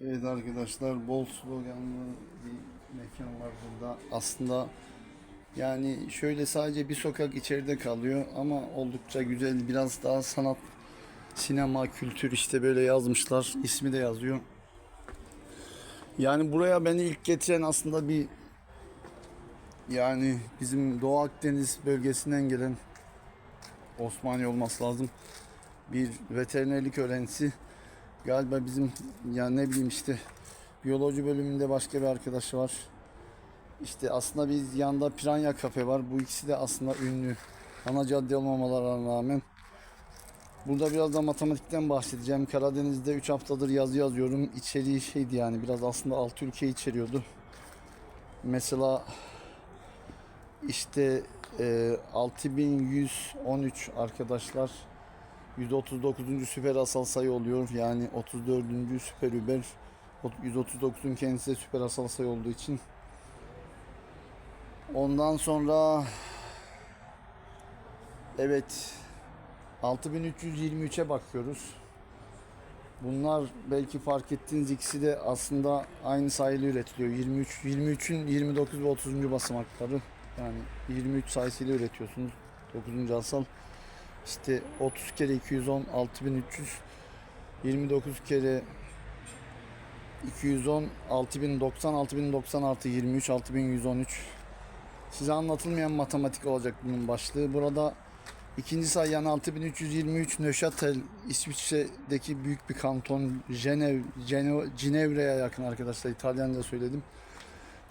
Evet arkadaşlar bol sloganlı bir mekan var burada. Aslında yani şöyle sadece bir sokak içeride kalıyor ama oldukça güzel biraz daha sanat sinema kültür işte böyle yazmışlar ismi de yazıyor. Yani buraya beni ilk getiren aslında bir yani bizim Doğu Akdeniz bölgesinden gelen Osmaniye olması lazım. Bir veterinerlik öğrencisi galiba bizim ya ne bileyim işte biyoloji bölümünde başka bir arkadaşı var. İşte aslında biz yanda Piranya Kafe var. Bu ikisi de aslında ünlü. Ana cadde olmamalarına rağmen. Burada biraz da matematikten bahsedeceğim. Karadeniz'de 3 haftadır yazı yazıyorum. İçeriği şeydi yani biraz aslında 6 ülke içeriyordu. Mesela işte e, 6113 arkadaşlar 139. süper asal sayı oluyor. Yani 34. süper über 139'un kendisi de süper asal sayı olduğu için. Ondan sonra evet 6323'e bakıyoruz. Bunlar belki fark ettiğiniz ikisi de aslında aynı sayıyla üretiliyor. 23 23'ün 29 ve 30. basamakları. Yani 23 sayısıyla üretiyorsunuz. 9. asal. İşte 30 kere 210 6300 29 kere 210 6090 6090 artı 23 6113 Size anlatılmayan matematik olacak bunun başlığı. Burada ikinci sayı yani 6323 Neuchâtel İsviçre'deki büyük bir kanton Cenev, Cenev, Ginevre'ye yakın arkadaşlar İtalyanca söyledim.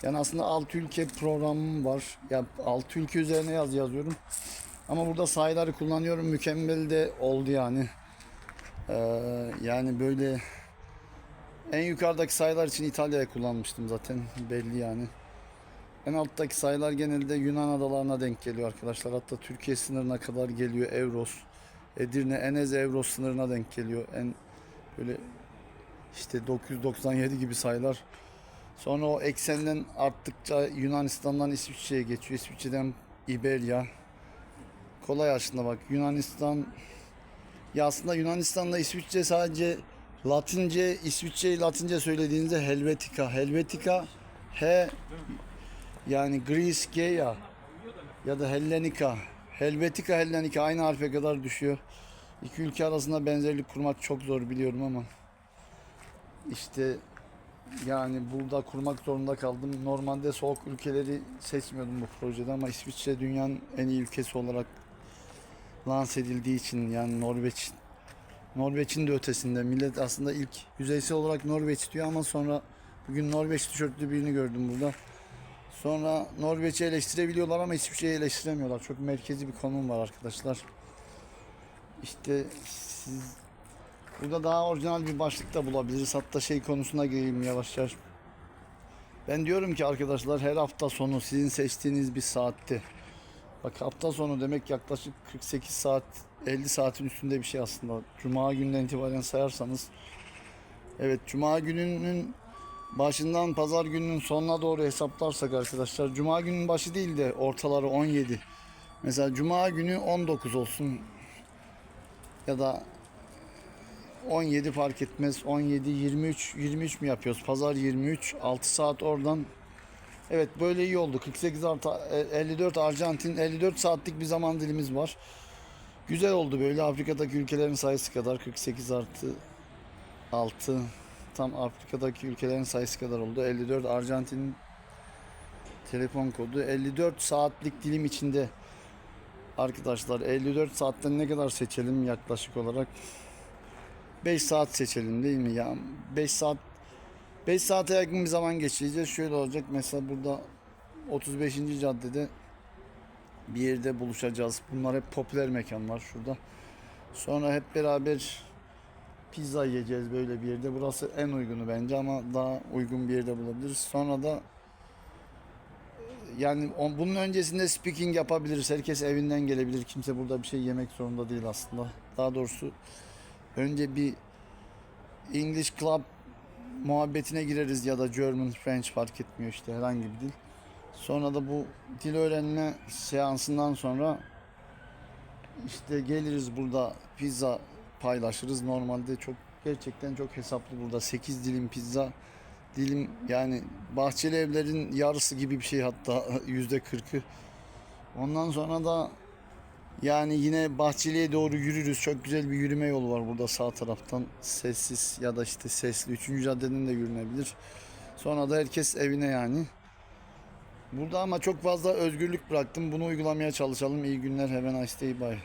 Yani aslında 6 ülke programım var. Ya 6 ülke üzerine yaz yazıyorum. Ama burada sayıları kullanıyorum. Mükemmel de oldu yani. Ee, yani böyle en yukarıdaki sayılar için İtalya'ya kullanmıştım zaten belli yani. En alttaki sayılar genelde Yunan adalarına denk geliyor arkadaşlar. Hatta Türkiye sınırına kadar geliyor Evros. Edirne Enez Evros sınırına denk geliyor. En böyle işte 997 gibi sayılar. Sonra o eksenden arttıkça Yunanistan'dan İsviçre'ye geçiyor. İsviçre'den İberya. Kolay aslında bak Yunanistan ya aslında Yunanistan'la İsviçre sadece Latince, İsviçre'yi Latince söylediğinizde Helvetica. Helvetica H yani Greece Geya ya da Hellenica. Helvetica Hellenica aynı harfe kadar düşüyor. İki ülke arasında benzerlik kurmak çok zor biliyorum ama işte yani burada kurmak zorunda kaldım. Normalde soğuk ülkeleri seçmiyordum bu projede ama İsviçre dünyanın en iyi ülkesi olarak lanse edildiği için yani Norveç Norveç'in de ötesinde millet aslında ilk yüzeysel olarak Norveç diyor ama sonra bugün Norveç tişörtlü birini gördüm burada. Sonra Norveç'i eleştirebiliyorlar ama hiçbir şeyi eleştiremiyorlar. Çok merkezi bir konum var arkadaşlar. İşte siz burada daha orijinal bir başlık da bulabiliriz. Hatta şey konusuna gireyim yavaş yavaş. Ben diyorum ki arkadaşlar her hafta sonu sizin seçtiğiniz bir saatte. Bak hafta sonu demek yaklaşık 48 saat 50 saatin üstünde bir şey aslında. Cuma günden itibaren sayarsanız. Evet Cuma gününün başından pazar gününün sonuna doğru hesaplarsak arkadaşlar. Cuma günün başı değil de ortaları 17. Mesela Cuma günü 19 olsun. Ya da 17 fark etmez. 17, 23, 23 mi yapıyoruz? Pazar 23, 6 saat oradan Evet böyle iyi oldu. 48 artı 54 Arjantin 54 saatlik bir zaman dilimiz var. Güzel oldu böyle Afrika'daki ülkelerin sayısı kadar 48 artı 6 tam Afrika'daki ülkelerin sayısı kadar oldu. 54 Arjantin'in telefon kodu 54 saatlik dilim içinde arkadaşlar 54 saatten ne kadar seçelim yaklaşık olarak 5 saat seçelim değil mi ya 5 saat 5 saate yakın bir zaman geçireceğiz. Şöyle olacak mesela burada 35. caddede bir yerde buluşacağız. Bunlar hep popüler mekanlar şurada. Sonra hep beraber pizza yiyeceğiz böyle bir yerde. Burası en uygunu bence ama daha uygun bir yerde bulabiliriz. Sonra da yani on- bunun öncesinde speaking yapabiliriz. Herkes evinden gelebilir. Kimse burada bir şey yemek zorunda değil aslında. Daha doğrusu önce bir English Club muhabbetine gireriz ya da German, French fark etmiyor işte herhangi bir dil. Sonra da bu dil öğrenme seansından sonra işte geliriz burada pizza paylaşırız. Normalde çok gerçekten çok hesaplı burada. 8 dilim pizza dilim yani bahçeli evlerin yarısı gibi bir şey hatta yüzde kırkı. Ondan sonra da yani yine Bahçeli'ye doğru yürürüz. Çok güzel bir yürüme yolu var burada sağ taraftan. Sessiz ya da işte sesli. Üçüncü caddenin de yürünebilir. Sonra da herkes evine yani. Burada ama çok fazla özgürlük bıraktım. Bunu uygulamaya çalışalım. İyi günler. Have a nice day. Bye.